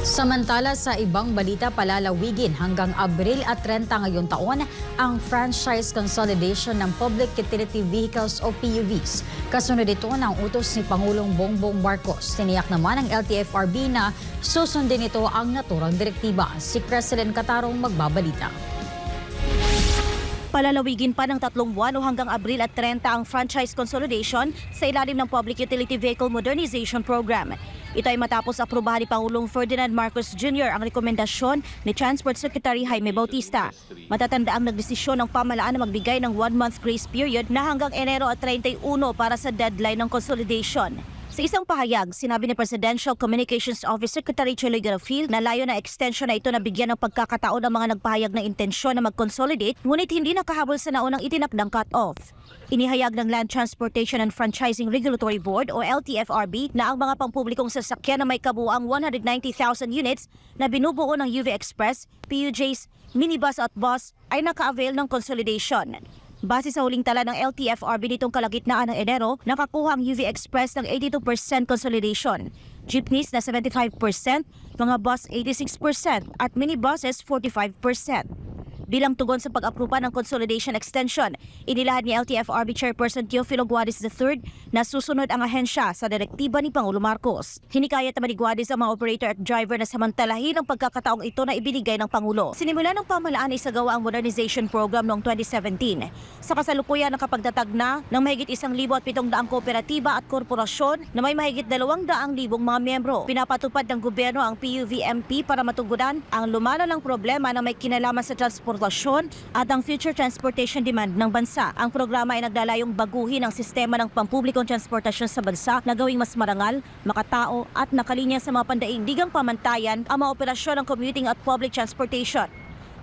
Samantala sa ibang balita palalawigin hanggang Abril at 30 ngayong taon ang franchise consolidation ng Public Utility Vehicles o PUVs. Kasunod ito ng utos ni Pangulong Bongbong Marcos. Tiniyak naman ng LTFRB na susundin ito ang naturang direktiba. Si President Katarong magbabalita. Palalawigin pa ng tatlong buwan o hanggang Abril at 30 ang franchise consolidation sa ilalim ng Public Utility Vehicle Modernization Program. Ito ay matapos aprobahan ni Pangulong Ferdinand Marcos Jr. ang rekomendasyon ni Transport Secretary Jaime Bautista. Matatanda ang nagdesisyon ng pamalaan na magbigay ng one-month grace period na hanggang Enero at 31 para sa deadline ng consolidation. Sa isang pahayag, sinabi ni Presidential Communications Office Secretary Cheloy Garofil na layo na extension na ito na bigyan ng pagkakataon ang mga nagpahayag ng intensyon na mag-consolidate ngunit hindi nakahabol sa naunang itinakdang cut-off. Inihayag ng Land Transportation and Franchising Regulatory Board o LTFRB na ang mga pampublikong sasakyan na may kabuang 190,000 units na binubuo ng UV Express, PUJs, minibus at bus ay naka-avail ng consolidation. Base sa huling tala ng LTFRB nitong kalagitnaan ng Enero, nakakuha ang UV Express ng 82% consolidation, jeepneys na 75%, mga bus 86% at minibuses 45%. Bilang tugon sa pag-aproba ng consolidation extension, inilahad ni LTFRB Chairperson Teofilo Guadis III na susunod ang ahensya sa direktiba ni Pangulo Marcos. Hinikayat naman ni Guadis ang mga operator at driver na samantalahin ang pagkakataong ito na ibinigay ng Pangulo. Sinimula ng pamalaan isagawa ang modernization program noong 2017. Sa kasalukuyan nakapagtatag na ng mahigit isang libo at pitong daang kooperatiba at korporasyon na may mahigit dalawang daang libong mga miyembro. Pinapatupad ng gobyerno ang PUVMP para matugunan ang lumalalang problema na may kinalaman sa transportasyon at ang future transportation demand ng bansa. Ang programa ay naglalayong baguhin ang sistema ng pampublikong transportasyon sa bansa na gawing mas marangal, makatao at nakalinya sa mga pandaigdigang pamantayan ang mga operasyon ng commuting at public transportation.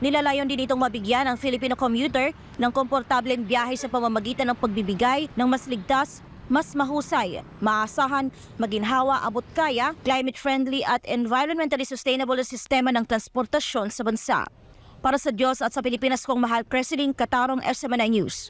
Nilalayon din itong mabigyan ang Filipino commuter ng komportableng biyahe sa pamamagitan ng pagbibigay ng mas ligtas, mas mahusay, maasahan, maginhawa, abot kaya, climate-friendly at environmentally sustainable na sistema ng transportasyon sa bansa. Para sa Diyos at sa Pilipinas kong mahal, President Katarong SMNI News.